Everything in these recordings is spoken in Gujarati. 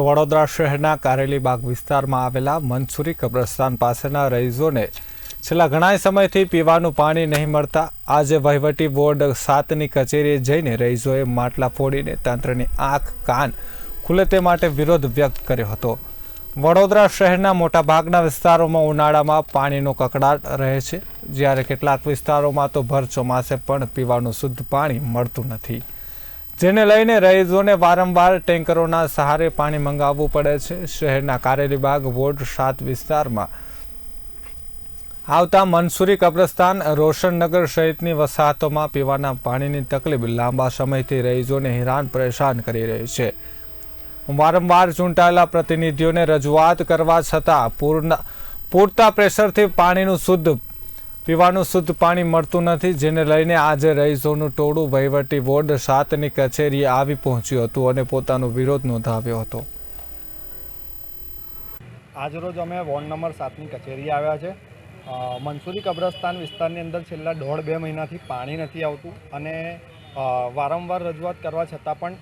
તો વડોદરા શહેરના કારેલી બાગ વિસ્તારમાં આવેલા મનસુરી કબ્રસ્તાન પાસેના રહીશોને છેલ્લા ઘણા સમયથી પીવાનું પાણી નહીં મળતા આજે વહીવટી બોર્ડ સાતની કચેરીએ જઈને રહીશોએ માટલા ફોડીને તંત્રની આંખ, કાન ખુલે તે માટે વિરોધ વ્યક્ત કર્યો હતો. વડોદરા શહેરના મોટાભાગના વિસ્તારોમાં ઉનાળામાં પાણીનો કકડાટ રહે છે. જ્યારે કેટલાક વિસ્તારોમાં તો ભર ચોમાસે પણ પીવાનું શુદ્ધ પાણી મળતું નથી. જેને લઈને રહીશોને વારંવાર ટેન્કરોના સહારે પાણી મંગાવવું પડે છે. શહેરના કારેલીબાગ વોર્ડ સાત વિસ્તારમાં. આવતા મનસુરી કબ્રસ્તાન, રોશનનગર સહિતની વસાહતોમાં પીવાના પાણીની તકલીફ લાંબા સમયથી રહીશોને હેરાન પરેશાન કરી રહી છે. વારંવાર ચૂંટાયેલા પ્રતિનિધિઓને રજૂઆત કરવા છતાં પૂરના પૂરતા પ્રેશરથી પાણીનું શુદ્ધ પીવાનું શુદ્ધ પાણી મળતું નથી, જેને લઈને આજે રહીશોનું ટોળું વહીવટી બોર્ડ સાતની કચેરીએ આવી પહોંચ્યું હતું અને પોતાનો વિરોધ નોંધાવ્યો હતો. આજરોજ અમે વોર્ડ નંબર સાતની કચેરીએ આવ્યા છે. મનસુરી કબ્રસ્તાન વિસ્તારની અંદર છેલ્લા દોઢ બે મહિનાથી પાણી નથી આવતું અને વારંવાર રજૂઆત કરવા છતાં પણ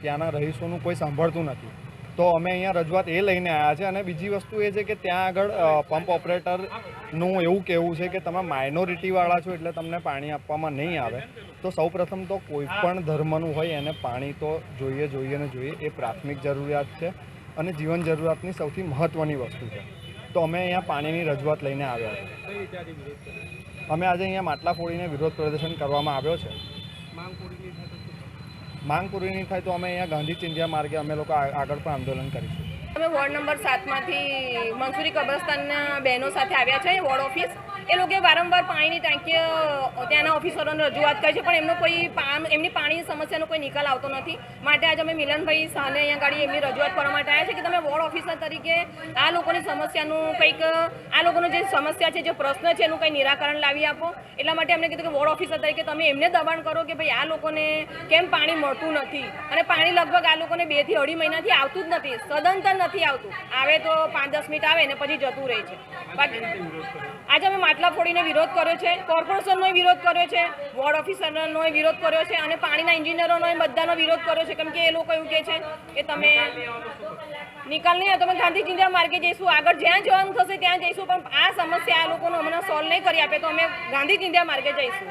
ત્યાંના રહીશોનું કોઈ સાંભળતું નથી. તો અમે અહીંયા રજૂઆત એ લઈને આવ્યા છે અને બીજી વસ્તુ એ છે કે ત્યાં આગળ પંપ ઓપરેટરનું એવું કહેવું છે કે તમે માઇનોરિટીવાળા છો એટલે તમને પાણી આપવામાં નહીં આવે. તો સૌપ્રથમ તો કોઈ પણ ધર્મનું હોય એને પાણી તો જોઈએ જોઈએ ને જોઈએ, એ પ્રાથમિક જરૂરિયાત છે અને જીવન જરૂરિયાતની સૌથી મહત્ત્વની વસ્તુ છે. તો અમે અહીંયા પાણીની રજૂઆત લઈને આવ્યા છે અમે આજે અહીંયા માટલા ફોડીને વિરોધ પ્રદર્શન કરવામાં આવ્યો છે. માંગ પૂરી નહીં થાય તો અમે અહીંયા ગાંધી ચિંધ્યા માર્ગે અમે લોકો આગળ પણ આંદોલન કરીશું. અમે વોર્ડ નંબર સાતમાંથી મંસૂરી કબ્રસ્તાનના બહેનો સાથે આવ્યા છે, વોર્ડ ઓફિસ. એ લોકોએ વારંવાર પાણીની ટાંકીઓ ત્યાંના ઓફિસરોને રજૂઆત કરી છે, પણ એમનો કોઈ એમની પાણીની સમસ્યાનો કોઈ નિકાલ આવતો નથી. માટે આજે અમે મિલનભાઈ સાને અહીંયા ગાડી એમની રજૂઆત કરવા માટે આવ્યા છે કે તમે વોર્ડ ઓફિસર તરીકે આ લોકોની સમસ્યાનું કંઈક, આ લોકોનો જે સમસ્યા છે, જે પ્રશ્ન છે, એનું કંઈ નિરાકરણ લાવી આપો. એટલા માટે અમને કીધું કે વોર્ડ ઓફિસર તરીકે તમે એમને દબાણ કરો કે ભાઈ આ લોકોને કેમ પાણી મળતું નથી? અને પાણી લગભગ આ લોકોને બેથી અઢી મહિનાથી આવતું જ નથી, સદંતર નથી આવતું. આવે તો પાંચ દસ મિનિટ આવે ને પછી જતું રહે છે. બાકી આજે અમે માટલા ફોડીને વિરોધ કર્યો છે, કોર્પોરેશનનો વિરોધ કર્યો છે, વોર્ડ ઓફિસરનો વિરોધ કર્યો છે અને પાણીના એન્જિનિયરોનો બધાનો વિરોધ કર્યો છે. કેમ કે એ લોકો એવું કહે છે કે તમે નિકાલ નહીં તમે ગાંધી ચિંતા માર્ગે જઈશું, આગળ જ્યાં જવાનું થશે ત્યાં જઈશું, પણ આ સમસ્યા આ લોકોનો હમણાં સોલ્વ નહીં કરી આપે તો અમે ગાંધી ચિંતા માર્ગે જઈશું.